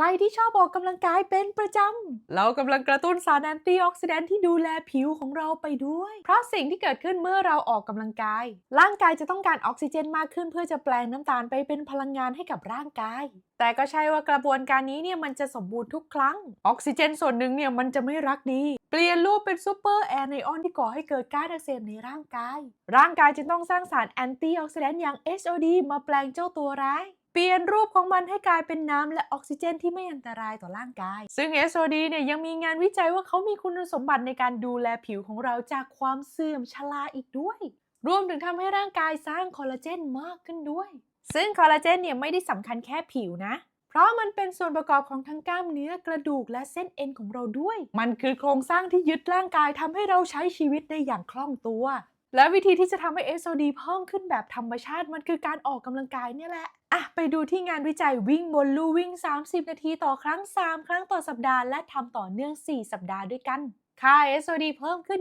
ใครที่ชอบออกกำลังกายเป็นประจำ เรากำลังกระตุ้นสารแอนตี้ออกซิแดนต์ที่ดูแลผิวของเราไปด้วย เพราะสิ่งที่เกิดขึ้นเมื่อเราออกกำลังกาย ร่างกายจะต้องการออกซิเจนมากขึ้นเพื่อจะแปลงน้ำตาลไปเป็นพลังงานให้กับร่างกาย แต่ก็ใช่ว่ากระบวนการนี้เนี่ยมันจะสมบูรณ์ทุกครั้ง ออกซิเจนส่วนหนึ่งเนี่ยมันจะไม่รักดี เปลี่ยนรูปเป็นซูเปอร์แอนไอออนที่ก่อให้เกิดการอักเสบในร่างกาย ร่างกายจึงต้องสร้างสารแอนตี้ออกซิแดนต์อย่าง HOD มาแปลงเจ้าตัวร้าย ปลี่ยนรูปของมันให้กลายเป็นน้ำและออกซิเจนที่ไม่อันตรายต่อร่างกาย ซึ่ง SOD เนี่ยยังมีงานวิจัยว่าเขามีคุณสมบัติในการดูแลผิวของเราจากความเสื่อมชราอีกด้วย รวมถึงทำให้ร่างกายสร้างคอลลาเจนมากขึ้นด้วย ซึ่งคอลลาเจนเนี่ยไม่ได้สำคัญแค่ผิวนะ เพราะมันเป็นส่วนประกอบของทั้งกล้ามเนื้อกระดูกและเส้นเอ็นของเราด้วย มันคือโครงสร้างที่ยึดร่างกายทำให้เราใช้ชีวิตได้อย่างคล่องตัว และวิธีที่จะทำให้ SOD เพิ่มขึ้นแบบธรรมชาติมันคือการออกกำลังกายเนี่ยแหละอะไปดูที่งานวิจัยวิ่งบนลู่วิ่ง 30 นาทีต่อครั้ง 3 ครั้งต่อสัปดาห์ และทำต่อเนื่อง 4 สัปดาห์ด้วยกันค่า SOD เพิ่มขึ้น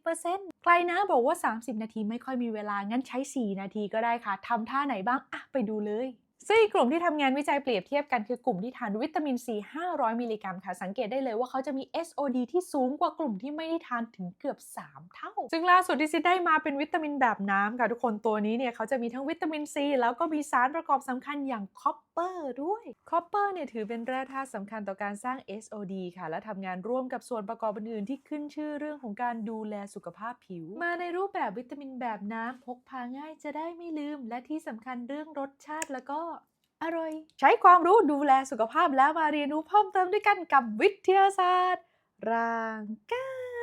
20%ใครนะบอกว่า 30 นาทีไม่ค่อยมีเวลางั้นใช้ 4 นาทีก็ได้ค่ะทำท่าไหนบ้างอะไปดูเลย ซึ่งกลุ่มที่ทำงานวิจัยเปรียบเทียบกันคือกลุ่มที่ทานวิตามินซี500 มิลลิกรัมค่ะ สังเกตได้เลยว่าเขาจะมี SOD ที่สูงกว่ากลุ่มที่ไม่ได้ทานถึงเกือบ 3 เท่า ซึ่งล่าสุดที่ซิได้มาเป็นวิตามินแบบน้ำค่ะทุกคนตัวนี้เนี่ยเขาจะมีทั้งวิตามินซีแล้วก็มีสารประกอบสำคัญอย่างคอปเปอร์ด้วยคอปเปอร์เนี่ยถือเป็นแร่ธาตุสำคัญต่อการสร้าง SOD ค่ะ และทำงานร่วมกับส่วนประกอบอื่นๆที่ขึ้นชื่อเรื่องของการดูแลสุขภาพผิว มาในรูปแบบวิตามินแบบน้ำพกพาง่ายจะได้ไม่ลืม และที่สำคัญเรื่องรสชาติแล้วก็ อร่อย ใช้ความรู้ดูแลสุขภาพแล้วมาเรียนรู้เพิ่มเติมด้วยกันกับวิทยาศาสตร์ ร่างกาย